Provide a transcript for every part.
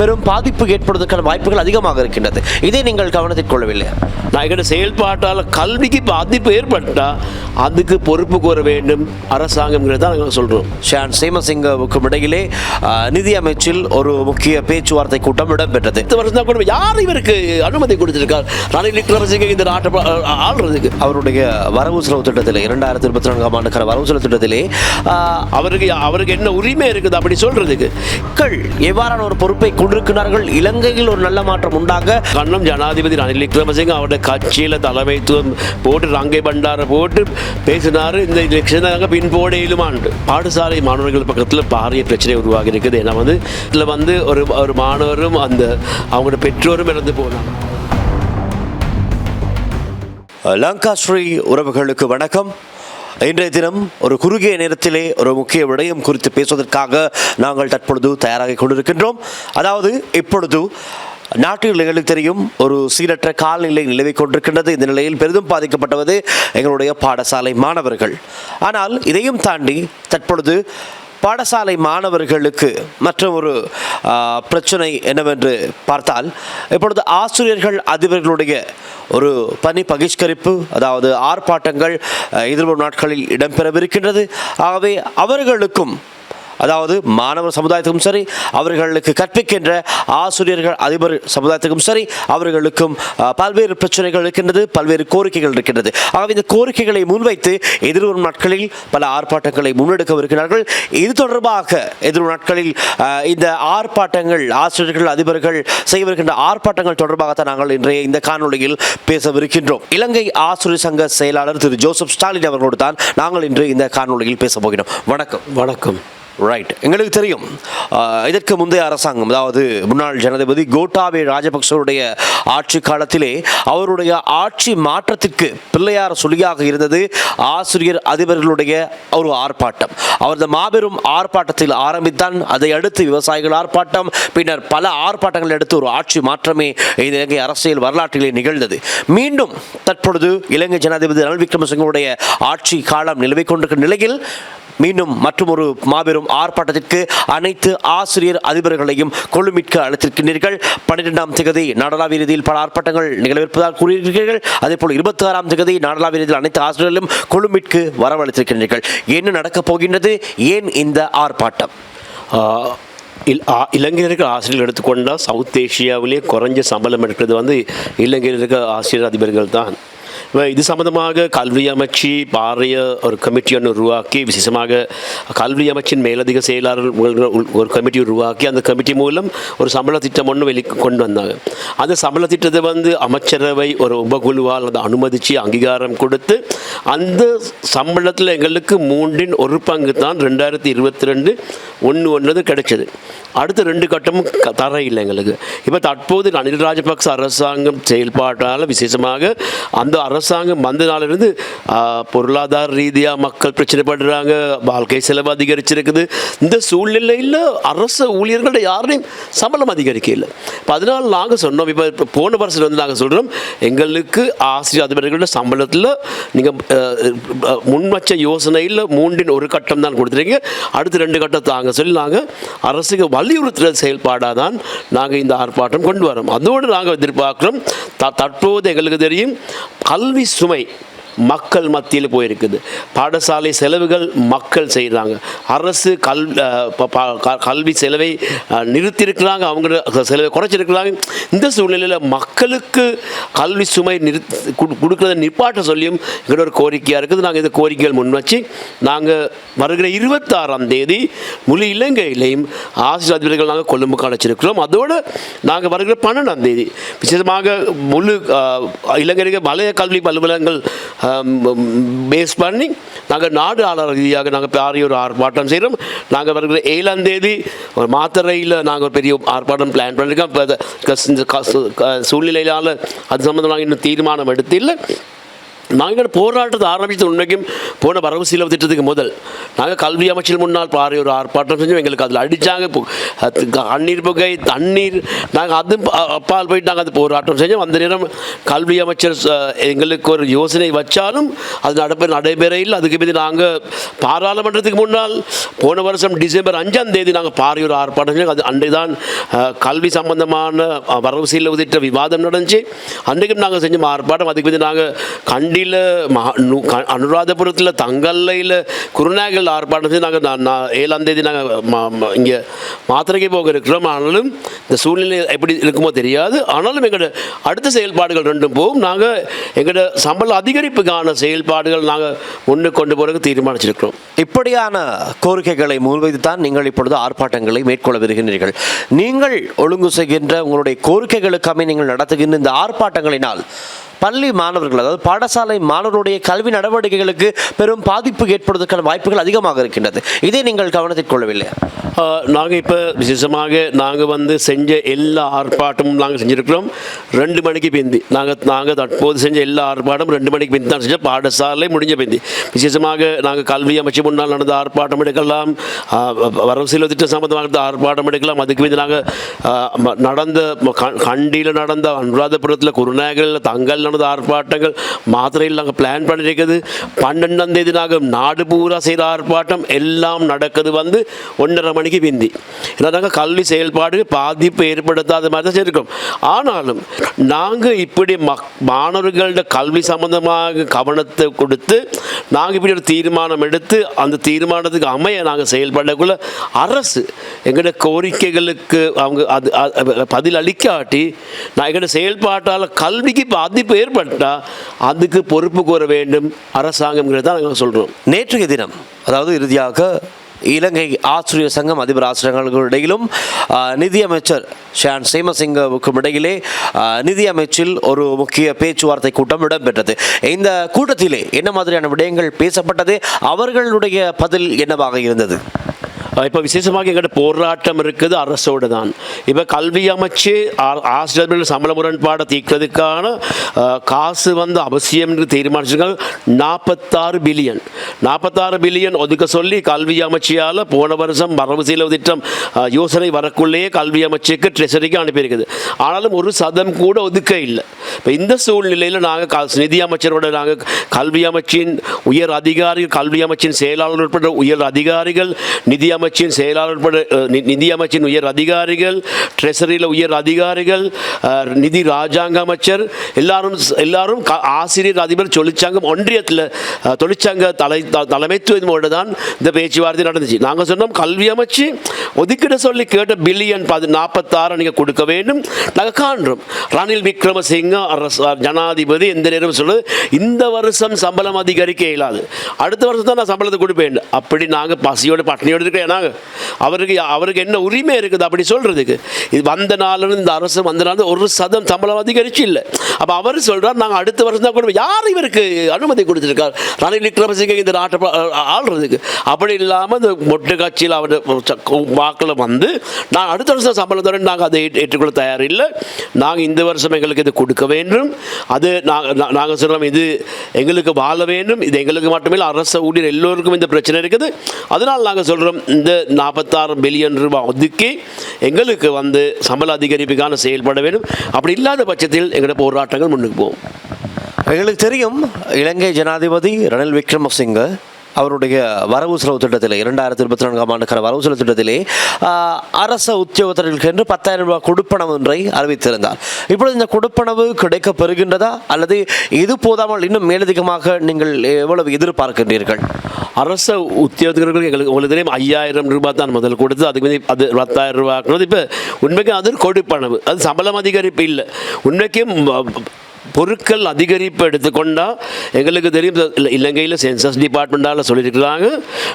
பெரும் பாதிப்பு ஏற்படுவதற்கான வாய்ப்புகள் அதிகமாக இருக்கின்றது. இதை நீங்கள் கவனத்தில் கொள்ளவில்லை. நான் எங்களோட செயல்பாட்டால் கல்விக்கு பாதிப்பு ஏற்பட்டால் அதுக்கு பொறுப்பு கூற வேண்டும். அரசாங்கம்ங்கிறது தான் நாங்கள் சொல்கிறோம் ஷான் சேமசிங்கவுக்கும் இடையிலே நிதி அமைச்சில் ஒரு முக்கிய பேச்சுவார்த்தை கூட்டம் இடம்பெற்றது. இந்த வருஷம் தான் யார் இவருக்கு அனுமதி கொடுத்திருக்கார்? ரணில் விக்ரமசிங்க இந்த நாட்டை ஆள்றதுக்கு. அவருடைய வரவு செலவு திட்டத்திலே இரண்டாயிரத்தி இருபத்தி நான்காம் ஆண்டுக்கான வரவு செலவு திட்டத்திலே அவருக்கு அவருக்கு என்ன உரிமை இருக்குது அப்படி சொல்றதுக்கு? மக்கள் எவ்வாறான ஒரு பொறுப்பை கொண்டிருக்கிறார்கள். இலங்கையில் ஒரு நல்ல மாற்றம் உண்டாக. கண்ணம் ஜனாதிபதி ரணில் விக்ரமசிங்க அவருடைய கட்சியில் தலைமைத்துவம் போட்டு ரங்கை பண்டார போட்டு பேசினாரு. இந்த எலெக்ஷன் நாங்கள் பின் போடையிலுமாண்டு பாடசாலை மாணவர்கள் பக்கத்தில் பாரிய பிரச்சனை உருவாகி இருக்குது ஏன்னா வந்து இதில் வந்து ஒரு ஒரு மாணவரும் அந்த அவங்களோட பெற்றோரும் இறந்து போனாங்க. லங்கா ஸ்ரீ உறவுகளுக்கு வணக்கம். இன்றைய தினம் ஒரு குறுகிய நேரத்திலே ஒரு முக்கிய விடயம் குறித்து பேசுவதற்காக நாங்கள் தற்பொழுது தயாராகி கொண்டிருக்கின்றோம். அதாவது இப்பொழுது நாட்டில் எங்களுக்கு தெரியும் ஒரு சீரற்ற காலநிலை நிலவிக் கொண்டிருக்கின்றது. இந்த நிலையில் பெரிதும் பாதிக்கப்பட்டவது எங்களுடைய பாடசாலை மாணவர்கள். ஆனால் இதையும் தாண்டி தற்பொழுது பாடசாலை மாணவர்களுக்கு மற்றும் ஒரு பிரச்சனை என்னவென்று பார்த்தால் இப்பொழுது ஆசிரியர்கள் அதிபர்களுடைய ஒரு பணி பகிஷ்கரிப்பு அதாவது ஆர்ப்பாட்டங்கள் எதிர்வரும் நாட்களில் இடம்பெறவிருக்கின்றது. ஆகவே அவர்களுக்கும் அதாவது மாணவர் சமுதாயத்துக்கும் சரி அவர்களுக்கு கற்பிக்கின்ற ஆசிரியர்கள் அதிபர் சமுதாயத்துக்கும் சரி அவர்களுக்கும் பல்வேறு பிரச்சனைகள் இருக்கின்றது பல்வேறு கோரிக்கைகள் இருக்கின்றது. ஆகவே இந்த கோரிக்கைகளை முன்வைத்து எதிர்வரும் நாட்களில் பல ஆர்ப்பாட்டங்களை முன்னெடுக்கவிருக்கிறார்கள். இது தொடர்பாக எதிர்வரும் நாட்களில் இந்த ஆர்ப்பாட்டங்கள் ஆசிரியர்கள் அதிபர்கள் செய்யவிருக்கின்ற ஆர்ப்பாட்டங்கள் தொடர்பாகத்தான் நாங்கள் இன்றைய இந்த காணொலியில் பேசவிருக்கின்றோம். இலங்கை ஆசிரியர் சங்க செயலாளர் திரு ஜோசப் ஸ்டாலின் அவர்களோடு தான் நாங்கள் இன்று இந்த காணொலியில் பேச போகிறோம். வணக்கம். வணக்கம். ரைட் எங்களுக்கு தெரியும். இதற்கு முந்தைய அரசாங்கம் அதாவது முன்னாள் ஜனாதிபதி கோட்டாபே ராஜபக்சவுடைய ஆட்சி காலத்திலே அவருடைய ஆட்சி மாற்றத்திற்கு பிள்ளையார் சொல்லியாக இருந்தது. ஆசிரியர் அதிபர்களுடைய ஒரு ஆர்ப்பாட்டம். அவரது மாபெரும் ஆர்ப்பாட்டத்தில் ஆரம்பித்தான். அதை அடுத்து விவசாயிகள் ஆர்ப்பாட்டம் பின்னர் பல ஆர்ப்பாட்டங்கள் அடுத்து ஒரு ஆட்சி மாற்றமே இந்த இலங்கை அரசியல் வரலாற்றிலே நிகழ்ந்தது. மீண்டும் தற்பொழுது இலங்கை ஜனாதிபதி ரணில் விக்ரமசிங்கவுடைய ஆட்சி காலம் நிலவிக் கொண்டிருக்கிற நிலையில் மீண்டும் மற்றொரு மாபெரும் ஆர்ப்பாட்டத்திற்கு அனைத்து ஆசிரியர் அதிபர்களையும் கொள்ளுமிக்க அழைத்திருக்கின்றீர்கள். பன்னிரெண்டாம் திகதி நாடளாவிய ரீதியில் பல ஆர்ப்பாட்டங்கள் நிகழ்விருப்பதாக கூறியிருக்கிறீர்கள். அதே போல் இருபத்தி ஆறாம் திகதி நாடளாவிய ரீதியில் அனைத்து ஆசிரியர்களும் கொள்ளுமிற்கு வரவழைத்திருக்கின்றீர்கள். என்ன நடக்கப் போகின்றது? ஏன் இந்த ஆர்ப்பாட்டம்? இல் இளைஞர்கள் ஆசிரியர்கள் எடுத்துக்கொண்டால் சவுத் ஏஷியாவிலே குறைஞ்ச சம்பளம் எடுக்கிறது வந்து இளைஞர்கள் ஆசிரியர் அதிபர்கள் தான். இது சம்பந்தமாக கல்வி அமைச்சு பாரிய ஒரு கமிட்டி ஒன்று உருவாக்கி விசேஷமாக கல்வி அமைச்சின் மேலதிக செயலாளர் ஒரு கமிட்டி உருவாக்கி அந்த கமிட்டி மூலம் ஒரு சம்பள திட்டம் ஒன்று வெளி கொண்டு வந்தாங்க அந்த சம்பள திட்டத்தை வந்து அமைச்சரவை ஒரு உபகுழுவால் அதை அனுமதித்து அங்கீகாரம் கொடுத்து அந்த சம்பளத்தில் எங்களுக்கு மூன்றின் ஒரு பங்கு தான் ரெண்டாயிரத்தி இருபத்தி ரெண்டு ஒன்று ஒன்றது கிடைச்சது அடுத்த ரெண்டு கட்டமும் க- தர இல்லை எங்களுக்கு இப்போ தற்போது ரணில் ராஜபக்ச அரசாங்கம் செயல்பாட்டால் விசேஷமாக அந்த அரசாங்கம் வந்த நாளிலிருந்து பொருளாதார ரீதியாக மக்கள் பிரச்சனைப்படுறாங்க வாழ்க்கை செலவு அதிகரிச்சிருக்குது. இந்த சூழ்நிலையில் அரசு ஊழியர்களோட யாரையும் சம்பளம் அதிகரிக்க இல்லை இப்போ அதனால் நாங்கள் சொன்னோம். இப்போ இப்போ போன வருஷம் வந்து நாங்கள் சொல்கிறோம் எங்களுக்கு ஆசிரியர் அதிபர்களோட சம்பளத்தில் நீங்கள் முன்வச்ச யோசனையில் மூன்றின் ஒரு கட்டம் தான் கொடுத்துருக்கீங்க. அடுத்த ரெண்டு கட்டம் தாங்க சொல்லி நாங்கள் அரசுக்கு வலியுறுத்துகிற செயல்பாடாக தான் நாங்கள் இந்த ஆர்ப்பாட்டம் கொண்டு வரோம். அதோடு நாங்கள் எதிர்பார்க்குறோம் த தற்போது எங்களுக்கு தெரியும் கல்வி சுமை மக்கள் மத்தியில் போயிருக்குது. பாடசாலை செலவுகள் மக்கள் செய்கிறாங்க அரசு கல் ப- க- கல்வி செலவை நிறுத்தியிருக்கிறாங்க. அவங்க செலவை குறைச்சிருக்கிறாங்க. இந்த சூழ்நிலையில் மக்களுக்கு கல்வி சுமை நிறுத்தி கொடுக்குறத நிப்பாட்ட சொல்லியும் எங்களோட ஒரு கோரிக்கையாக இருக்குது. நாங்கள் இந்த கோரிக்கைகள் முன் வச்சு நாங்கள் வருகிற இருபத்தாறாம் தேதி முழு இலங்கையிலையும் ஆசிரியர் அதிபர்கள் நாங்கள் கொழும்புக்கு அழைச்சிருக்கிறோம். அதோடு நாங்கள் வருகிற பன்னெண்டாம் தேதி விசேஷமாக முழு அஹ், இலங்கைக்கு கல்வி பல்கலைக்கழகங்கள் பேஸ் பண்ணி நாங்கள் நாடு ஆளர் ரீதியாக நாங்கள் பாரிய ஒரு ஆர்ப்பாட்டம் செய்கிறோம் நாங்கள் வருகிற ஏழாம் தேதி ஒரு மாத்தறையில் நாங்கள் ஒரு பெரிய ஆர்ப்பாட்டம் பிளான் பண்ணியிருக்கோம் இப்போ இந்த சூழ்நிலையினால் அது சம்மந்தமாக இன்னும் தீர்மானம் எடுத்தில்லை. நாங்கள் போராட்டத்தை ஆரம்பித்தது உண்மைக்கும் போன வரவு சீலவு திட்டத்துக்கு முதல். நாங்கள் கல்வி அமைச்சில் முன்னால் பாரு ஒரு ஆர்ப்பாட்டம் செஞ்சோம். எங்களுக்கு அதில் அடித்தாங்க கண்ணீர் புகை தண்ணீர். நாங்கள் அது அப்பால் போயிட்டு நாங்கள் அது போராட்டம் செஞ்சோம். அந்த நேரம் கல்வி அமைச்சர் எங்களுக்கு ஒரு யோசனை வச்சாலும் அது நடைபெற நடைபெறையில் அதுக்கு மீது நாங்கள் பாராளுமன்றத்துக்கு முன்னால் போன வருஷம் டிசம்பர் அஞ்சாம் தேதி நாங்கள் பாறை ஒரு ஆர்ப்பாட்டம் செஞ்சோம். அது அன்றை தான் கல்வி சம்பந்தமான வரவு செலவு திட்ட விவாதம் நடந்துச்சு. அன்றைக்கும் நாங்கள் செஞ்ச ஆர்ப்பாட்டம். அதுக்கு மீது நாங்கள் கண்டியில் அனுராதபுரத்தில் தங்கல்லையில் குருநாகல் ஆர்ப்பாட்டம் நாங்கள் நான் நான் ஏழாம் தேதி நாங்கள் இங்கே மாத்திரைக்கு போக இருக்கிறோம். ஆனாலும் இந்த சூழ்நிலை எப்படி இருக்குமோ தெரியாது. ஆனாலும் எங்களோட அடுத்த செயல்பாடுகள் ரெண்டும் போகும். நாங்கள் எங்களோட சம்பள அதிகரிப்புக்கான செயல்பாடுகள் நாங்கள் முன்னு கொண்டு போகிறதுக்கு தீர்மானிச்சிருக்கிறோம். இப்படியான கோரிக்கைகளை முன்வைத்து தான் நீங்கள் இப்பொழுது ஆர்ப்பாட்டங்களை மேற்கொள்ள வருகின்றீர்கள். நீங்கள் ஒழுங்கு செய்கின்ற உங்களுடைய கோரிக்கைகளுக்காக நீங்கள் நடத்துகின்ற இந்த ஆர்ப்பாட்டங்களினால் பள்ளி மாணவர்கள் அதாவது பாடசாலை மாணவருடைய கல்வி நடவடிக்கைகளுக்கு பெரும் பாதிப்பு ஏற்படுவதற்கான வாய்ப்புகள் அதிகமாக இருக்கின்றது. இதை நீங்கள் கவனத்தில் கொள்ளவில்லை? நாங்கள் இப்போ விசேஷமாக நாங்கள் வந்து செஞ்ச எல்லா ஆர்ப்பாட்டமும் நாங்கள் செஞ்சுருக்கிறோம். ரெண்டு மணிக்கு பிந்தி. நாங்கள் நாங்கள் தற்போது செஞ்ச எல்லா ஆர்ப்பாட்டமும் ரெண்டு மணிக்கு பிந்தி தான் செஞ்சோம். பாடசாலை முடிஞ்ச பிந்தி. விசேஷமாக நாங்கள் கல்வி அமைச்சு முன்னால் நடந்த ஆர்ப்பாட்டம் எடுக்கலாம். வரவு செலவு திட்டம் சம்பந்தமாக நடந்த ஆர்ப்பாட்டம் எடுக்கலாம். அதுக்கு பிந்தி நாங்கள் நடந்த கண்டியில் நடந்த அனுராதபுரத்தில் குருநாயகரில் தங்கல் நடந்த ஆர்ப்பாட்டங்கள் மாத்திரையில் நாங்கள் பிளான் பண்ணியிருக்குது பன்னெண்டாம் தேதி நாங்கள் நாடு பூரா செய்கிற ஆர்ப்பாட்டம் எல்லாம் நடக்கிறது வந்து ஒன்றரை மணிக்கு பிந்தி. ஏன்னா நாங்கள் கல்வி செயல்பாடு பாதிப்பு ஏற்படுத்தாத மாதிரி தான் செய்திருக்கோம். ஆனாலும் நாங்கள் இப்படி மக் மாணவர்களோட கல்வி சம்பந்தமாக கவனத்தை கொடுத்து நாங்கள் இப்படி ஒரு தீர்மானம் எடுத்து அந்த தீர்மானத்துக்கு அமைய நாங்கள் செயல்படக்குள்ள அரசு எங்களோட கோரிக்கைகளுக்கு அவங்க அது பதில் அளிக்காட்டி நான் எங்களோட செயல்பாட்டால் கல்விக்கு பாதிப்பு ஏற்பட்டால் அதுக்கு பொறுப்பு கூற வேண்டும் அரசாங்கம்ங்கிறத நாங்கள் சொல்கிறோம் நேற்றைய தினம் அதாவது இறுதியாக இலங்கை ஆசிரியர் சங்கம் அதிபர் ஆசிரியர்களுக்கு இடையிலும் நிதியமைச்சர் ஷான் சேமசிங்கவுக்கும் இடையிலே நிதியமைச்சில் ஒரு முக்கிய பேச்சுவார்த்தை கூட்டம் இடம்பெற்றது. இந்த கூட்டத்திலே என்ன மாதிரியான விடயங்கள் பேசப்பட்டது? அவர்களுடைய பதில் என்னவாக இருந்தது? இப்போ விசேஷமாக எங்கள்கிட்ட போராட்டம் இருக்குது அரசோடு தான் இப்போ கல்வி அமைச்சு ஆசிரியர்கள் சம்பள முரண்பாடை தீர்க்கிறதுக்கான காசு வந்து அவசியம் என்று தீர்மானிச்சிருக்காங்க. நாற்பத்தாறு பில்லியன். நாற்பத்தாறு பில்லியன் ஒதுக்க சொல்லி கல்வி அமைச்சியால் போன வருஷம் வரவு செலவு திட்டம் யோசனை வரக்குள்ளேயே கல்வி அமைச்சுக்கு ட்ரெஷரிக்கு அனுப்பியிருக்குது. ஆனாலும் ஒரு சதம் கூட ஒதுக்க இல்லை. இப்போ இந்த சூழ்நிலையில் நாங்கள் நிதி அமைச்சரோட நாங்கள் கல்வி அமைச்சின் உயர் அதிகாரிகள் கல்வி அமைச்சின் செயலாளர் உட்பட உயர் அதிகாரிகள் நிதி அமைச்சர் அமைச்சின் செயலாளர் உட்பட நிதி அமைச்சின் உயர் அதிகாரிகள் ட்ரெசரியில் உயர் அதிகாரிகள் நிதி ராஜாங்க அமைச்சர் எல்லாரும் எல்லாரும் ஆசிரியர் அதிபர் தொழிற்சங்கம் ஒன்றியத்தில் தொழிற்சங்க தலை த- தலைமைத்துவத்தோடு தான் இந்த பேச்சுவார்த்தை நடந்துச்சு. நாங்கள் சொன்னோம் கல்வி அமைச்சு ஒதுக்கிட சொல்லி கேட்ட பில்லியன் பதி நாற்பத்தாறு நீங்கள் கொடுக்க வேண்டும். நாங்கள் காண்றோம். ரணில் விக்ரமசிங்க அரசு ஜனாதிபதி எந்த நேரம் சொல்லுது இந்த வருஷம் சம்பளம் அதிகரிக்க இயலாது. அடுத்த வருஷம் தான் நான் சம்பளத்தை கொடுப்பேன். அப்படி நாங்கள் பசியோட பட்டினியோடு இருக்கிற நாங்கள் அவருக்கு அவருக்கு என்ன உரிமை இருக்குது அப்படி சொல்கிறதுக்கு இது வந்த நாளில் இந்த அரசு வந்த நாள் ஒரு சதம் சம்பளம் அதிகரிச்சு இல்லை. அப்போ அவர் சொல்கிறார் நாங்கள் அடுத்த வருஷம் தான் கொடுப்போம். யார் இவருக்கு அனுமதி கொடுத்துருக்கார்? ரணில் விக்ரமசிங்க இந்த நாட்டை ஆள்றதுக்கு. அப்படி இல்லாமல் இந்த மொட்டு கட்சியில் அவர் வாக்கில் வந்து நான் அடுத்த வருஷம் சம்பளம் தரேன் நாங்கள் அதை ஏற்றுக்கொள்ள ஏற்றுக்கொள்ள தயாரில்லை நாங்கள் இந்த வருஷம் எங்களுக்கு இது கொடுக்க வேண்டும். அது நாங்கள் நாங்கள் சொல்கிறோம் இது எங்களுக்கு வாழ வேண்டும். இது எங்களுக்கு மட்டுமில்லை அரசு ஊழியர் எல்லோருக்கும் இந்த பிரச்சனை இருக்குது. அதனால் நாங்கள் சொல்கிறோம் இந்த நாற்பத்தாறு பில்லியன் ரூபாய் ஒதுக்கி எங்களுக்கு வந்து சம்பள அதிகரிப்புக்கான செயல்பட வேண்டும். அப்படி இல்லாத பட்சத்தில் எங்களோட போராட்டங்கள் முன்னுக்கு போகும். எங்களுக்கு தெரியும் இலங்கை ஜனாதிபதி ரணில் விக்ரமசிங்க அவருடைய வரவு செலவு திட்டத்தில் இரண்டாயிரத்தி இருபத்தி நான்காம் ஆண்டுக்கான வரவு செலவு திட்டத்திலே அரச உத்தியோகத்தர்களுக்கு என்று பத்தாயிரம் ரூபாய் கொடுப்பனவு ஒன்றை அறிவித்திருந்தார். இப்பொழுது இந்த கொடுப்பனவு கிடைக்க பெறுகின்றதா அல்லது இது போதாமல் இன்னும் மேலதிகமாக நீங்கள் எவ்வளவு எதிர்பார்க்கின்றீர்கள்? அரச உத்தியோகர்களுக்கு எங்களுக்கு உங்களுக்கு தெரியும் ஐயாயிரம் ரூபாய் தான் முதல் கொடுத்து அதுக்கு மீது அது பத்தாயிரம் ரூபாய். இப்போ உண்மைக்கும் அது கொடுப்பனவு. அது சம்பளம் அதிகரிப்பு இல்லை. உண்மைக்கும் பொருட்கள் அதிகரிப்பு எடுத்துக்கொண்டால் எங்களுக்கு தெரியும். இலங்கையில் சென்சஸ் டிபார்ட்மெண்ட்டால் சொல்லியிருக்கிறாங்க.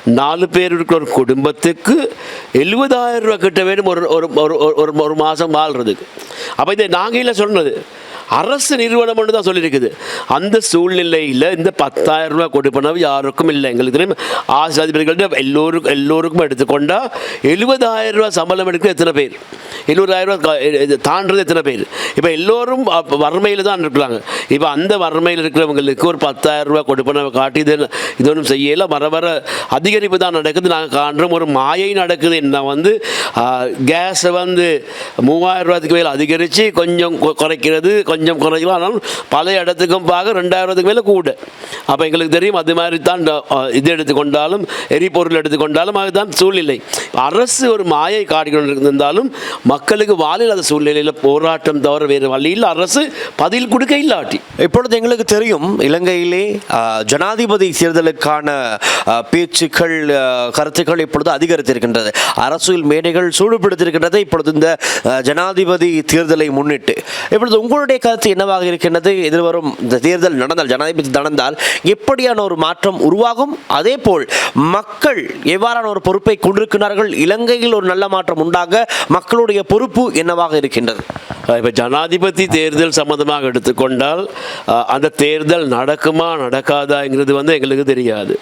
நாலு பேர் இருக்கிற ஒரு குடும்பத்துக்கு எழுபதாயிரம் ரூபாய் கிட்ட வேணும் ஒரு ஒரு ஒரு ஒரு- ஒரு ஒரு மாதம் வாழ்கிறதுக்கு அப்போ இதை நாங்கள் சொன்னது. அரசு நிறுவனம் ஒன்று தான் சொல்லியிருக்குது. அந்த சூழ்நிலையில் இந்த பத்தாயிரம் ரூபாய் கொடுப்பனவு யாருக்கும் இல்லை. எங்களுக்கு தெரியும் ஆசிரியர் எல்லோருக்கும் எல்லோருக்கும் எடுத்துக்கொண்டால் எழுபதாயிரம் ரூபாய் சம்பளம் எடுக்க எத்தனை பேர்? எழுபதாயிரம் ரூபாய் க- இது தாண்டுறது எத்தனை பேர்? இப்போ எல்லோரும் வறுமையில் தான் இருக்கிறாங்க. இப்போ அந்த வறுமையில் இருக்கிறவங்களுக்கு ஒரு பத்தாயிரம் ரூபாய் கொடுப்பனவை காட்டி இது இது ஒன்றும் செய்யலை. வர வர அதிகரிப்பு தான் நடக்குது. நாங்கள் காண்றோம் ஒரு மாயை நடக்குது. என்ன வந்து கேஸை வந்து மூவாயிரம் ரூபாய்க்கு மேல் அதிகரித்து கொஞ்சம் கொ- குறைக்கிறது கொஞ்சம் குறைக்கலாம் ஆனால் பல இடத்துக்கும் பார்க்க ரெண்டாயிரத்துக்கு மேலே கூட. அப்போ எங்களுக்கு தெரியும் அது மாதிரி தான் இந்த, இது எடுத்துக்கொண்டாலும் எரிபொருள் எடுத்துக்கொண்டாலும் அதுதான் சூழ்நிலை. அரசு ஒரு மாயை காட்டிக்கொண்டு இருந்தாலும் மக்களுக்கு வாழில்லாத சூழ்நிலையில் போராட்டம் தவிர வேறு வழியில் அரசு பதில் கொடுக்க இல்லாட்டி. இப்பொழுது எங்களுக்கு தெரியும் இலங்கையிலே ஜனாதிபதி தேர்தலுக்கான பேச்சுக்கள் கருத்துக்கள் இப்பொழுது அதிகரித்திருக்கின்றது. அரசியல் மேடைகள் சூடுபிடித்திருக்கின்றது இப்பொழுது இந்த ஜனாதிபதி தேர்தலை முன்னிட்டு. இப்பொழுது உங்களுடைய கருத்து என்னவாக இருக்கின்றது? எதிர்வரும் இந்த தேர்தல் நடந்தால் ஜனாதிபதி நடந்தால் எப்படியான ஒரு மாற்றம் உருவாகும்? அதே போல் மக்கள் எவ்வாறான ஒரு பொறுப்பை கொண்டிருக்கிறார்கள் இலங்கையில் ஒரு நல்ல மாற்றம் உண்டாக மக்களுடைய பொறுப்பு என்னவாக இருக்கின்றது? இப்போ ஜனாதிபதி தேர்தல் சம்மந்தமாக எடுத்துக்கொண்டால் அந்த தேர்தல் நடக்குமா நடக்காதாங்கிறது வந்து எங்களுக்கு தெரியாது.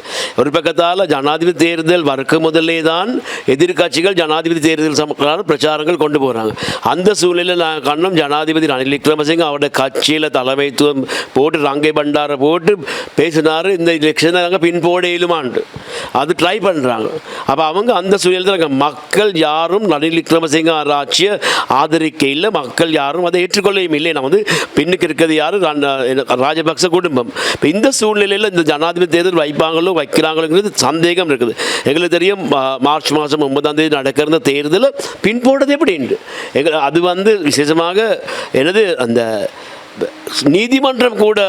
ஒரு பக்கத்தால் ஜனாதிபதி தேர்தல் வரக்கு முதல்லே தான் எதிர்க்கட்சிகள் ஜனாதிபதி தேர்தல் சம்மந்தமான பிரச்சாரங்கள் கொண்டு போகிறாங்க அந்த சூழ்நிலையில் நாங்கள் கண்ணும் ஜனாதிபதி ரணில் விக்ரமசிங்க அவருடைய கட்சியில் தலைமைத்துவம் போட்டு ரங்கை பண்டாரை போட்டு பேசினார். இந்த எலெக்ஷனை நாங்கள் பின்போடையிலுமாண்டு அது ட்ரை பண்ணுறாங்க அப்போ அவங்க அந்த சூழ்நிலையில் மக்கள் யாரும் ரணில் விக்ரமசிங்க ஆட்சியை ஆதரிக்க இல்லை மக்கள் யாரும் அதை ஏற்றுக்கொள்ளையும் இல்லை. நான் வந்து பின்னுக்கு இருக்கிறது யார்? ராஜபக்ச குடும்பம். இப்போ இந்த சூழ்நிலையில் இந்த ஜனாதிபதி தேர்தல் வைப்பாங்களோ வைக்கிறாங்களோங்கிறது சந்தேகம் இருக்குது. எங்களுக்கு தெரியும் மார்ச் மாதம் ஒன்பதாம் தேதி நடக்கிற தேர்தலை பின்போடுறது எப்படின்ட்டு எங்க அது வந்து விசேஷமாக எனது அந்த நீதிமன்றம் கூட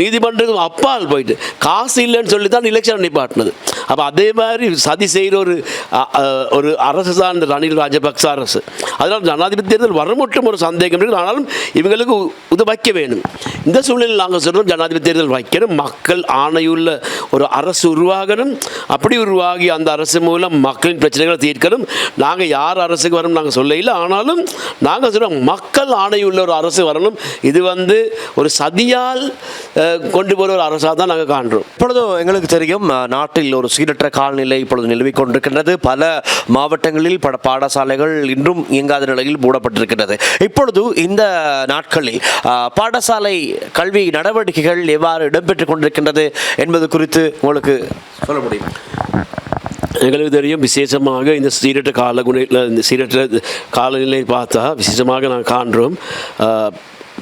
நீதிமன்றம் அப்பால் போயிட்டு காசு இல்லைன்னு சொல்லி தான் எலெக்ஷன் நிப்பாட்டினது அப்போ அதே மாதிரி சதி செய்கிற ஒரு ஒரு அரசு தான் இந்த ரணில் ராஜபக்ச அரசு. அதனால் ஜனாதிபதி தேர்தல் வர மட்டும் ஒரு சந்தேகம் இருக்குது. ஆனாலும் இவங்களுக்கு இது வைக்க வேணும். இந்த சூழ்நிலையில் நாங்கள் சொல்கிறோம் ஜனாதிபதி தேர்தல் வைக்கணும். மக்கள் ஆணையுள்ள ஒரு அரசு உருவாகணும். அப்படி உருவாகி அந்த அரசு மூலம் மக்களின் பிரச்சனைகளை தீர்க்கணும். நாங்கள் யார் அரசுக்கு வரணும் நாங்கள் சொல்ல இல்லை. ஆனாலும் நாங்கள் சொல்கிறோம் மக்கள் ஆணையுள்ள ஒரு அரசு வரணும். இது வந்து ஒரு சதியால் அஹ், கொண்டு போகிற ஒரு அரசாக தான் நாங்கள் காண்றோம். இப்பொழுது எங்களுக்கு தெரியும் நாட்டில் ஒரு சீரற்ற காலநிலை இப்பொழுது நிலவிக் கொண்டிருக்கின்றது. பல மாவட்டங்களில் பல பாடசாலைகள் இன்றும் இயங்காத நிலையில் மூடப்பட்டிருக்கின்றது. இப்பொழுது இந்த நாட்களில் அஹ், பாடசாலை கல்வி நடவடிக்கைகள் எவ்வாறு இடம்பெற்றுக் கொண்டிருக்கின்றது என்பது குறித்து உங்களுக்கு சொல்ல முடியும்? எங்களுக்கு தெரியும் விசேஷமாக இந்த சீரற்ற காலகுணையில் இந்த சீரற்ற காலநிலை பார்த்தா விசேஷமாக நாங்கள் காண்றோம்.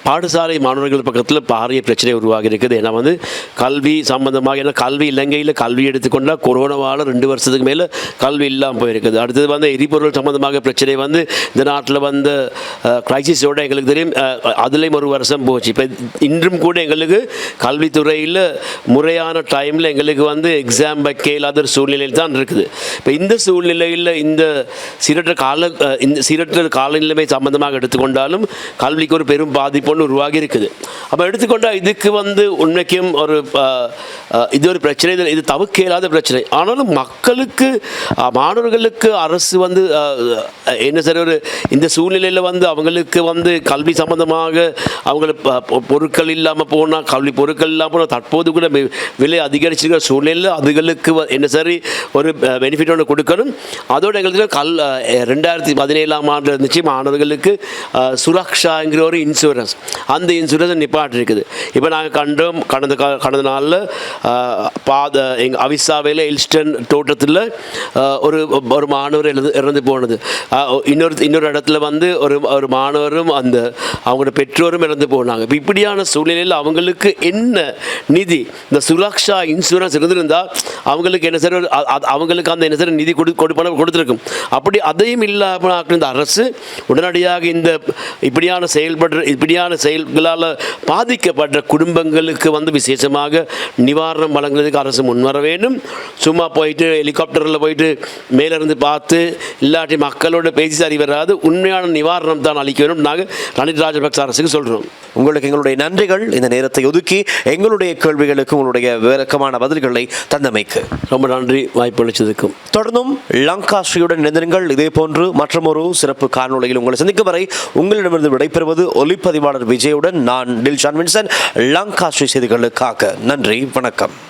பாடசாலை மாணவர்கள் பக்கத்தில் பாரிய பிரச்சனை உருவாகி இருக்குது. ஏன்னா வந்து கல்வி சம்பந்தமாக ஏன்னா கல்வி இலங்கையில் கல்வி எடுத்துக்கொண்டால் கொரோனாவால் ரெண்டு வருஷத்துக்கு மேலே கல்வி இல்லாமல் போயிருக்குது. அடுத்தது வந்து எரிபொருள் சம்பந்தமாக பிரச்சனை வந்து இந்த நாட்டில் வந்த கிரைசிஸோட எங்களுக்கு தெரியும். அதுலேயும் ஒரு வருஷம் போச்சு. இப்போ இன்றும் கூட எங்களுக்கு கல்வித்துறையில் முறையான டைமில் எங்களுக்கு வந்து எக்ஸாம் வைக்க இல்லாத ஒரு சூழ்நிலையில் தான் இருக்குது. இப்போ இந்த சூழ்நிலையில் இந்த சீரற்ற கால இந்த சீரற்ற காலநிலைமை சம்பந்தமாக எடுத்துக்கொண்டாலும் கல்விக்கு ஒரு பெரும் பாதிப்பு ஒன்று உருவாகி இருக்குது. அப்போ எடுத்துக்கொண்டால் இதுக்கு வந்து உண்மைக்கும் ஒரு இது ஒரு பிரச்சனை இது- இது தவிர்க்க இயலாத பிரச்சனை. ஆனாலும் மக்களுக்கு மாணவர்களுக்கு அரசு வந்து என்ன சரி ஒரு இந்த சூழ்நிலையில் வந்து அவங்களுக்கு வந்து கல்வி சம்பந்தமாக அவங்களுக்கு ப- பொ- பொருட்கள் இல்லாமல் போனால் கல்வி பொருட்கள் இல்லாமல் போனால் தற்போது கூட விலை அதிகரிச்சிருக்கிற சூழ்நிலையில் அதுகளுக்கு என்ன சரி ஒரு பெனிஃபிட் ஒன்று கொடுக்கணும். அதோடு எங்களுக்கு கல் ரெண்டாயிரத்தி பதினேழாம் ஆண்டு இருந்துச்சு. மாணவர்களுக்கு சுரக்ஷாங்கிற ஒரு இன்சூரன்ஸ் அந்த இன்சூரன்ஸை நிப்பாட்டிருக்குது இப்போ நாங்கள் கண்டோம் கடந்த கா கடந்த நாளில் பாத எங்கள் அவிசாவையில் எல்ஸ்டன் தோட்டத்தில் ஒரு ஒரு மாணவர் இறந்து இறந்து போனது. இன்னொரு இன்னொரு இடத்துல வந்து ஒரு ஒரு மாணவரும் அந்த அவங்களோட பெற்றோரும் இறந்து போனாங்க. இப்போ இப்படியான சூழ்நிலையில் அவங்களுக்கு என்ன நிதி? இந்த சுரக்ஷா இன்சூரன்ஸ் இருந்திருந்தால் அவங்களுக்கு என்ன சார் அவங்களுக்கு அந்த என்ன சார் நிதி கொடு கொடுப்பன கொடுத்துருக்கும். அப்படி அதையும் இல்லாமல் இந்த அரசு உடனடியாக இந்த இப்படியான செயல்படுற இப்படியான செயல்களால் பாதிக்கப்பட்ட குடும்பங்களுக்கு வந்து விசேஷமாக நிவாரணம் வழங்குறதுக்கு அரசு முன்வர வேண்டும். சும்மா போயிட்டு ஹெலிகாப்டரில் போயிட்டு மேலிருந்து பார்த்து இல்லாட்டி மக்களோட பேசி சரி வராது. உண்மையான நிவாரணம் தான் அளிக்க வேண்டும். நாங்கள் ரணில் ராஜபக்ச அரசுக்கு சொல்கிறோம் உங்களுக்கு எங்களுடைய நன்றிகள். இந்த நேரத்தை ஒதுக்கி எங்களுடைய கேள்விகளுக்கு உங்களுடைய விளக்கமான பதில்களை தந்தமைக்கு. ரொம்ப நன்றி. வாய்ப்பு அளித்ததுக்கும் தொடர்ந்தும் லங்கா ஸ்ரீயுடன் இணைந்திருங்கள். இதே போன்று மற்றொரு சிறப்பு காணொளியில் உங்களை சந்திக்கும் வரை உங்களிடமிருந்து விடைபெறுவது ஒலிப்பதிவாளர் விஜயுடன் நான் டில்ஷான் வின்சன் லங்கா ஸ்ரீ செய்திகளுக்காக நன்றி வணக்கம்.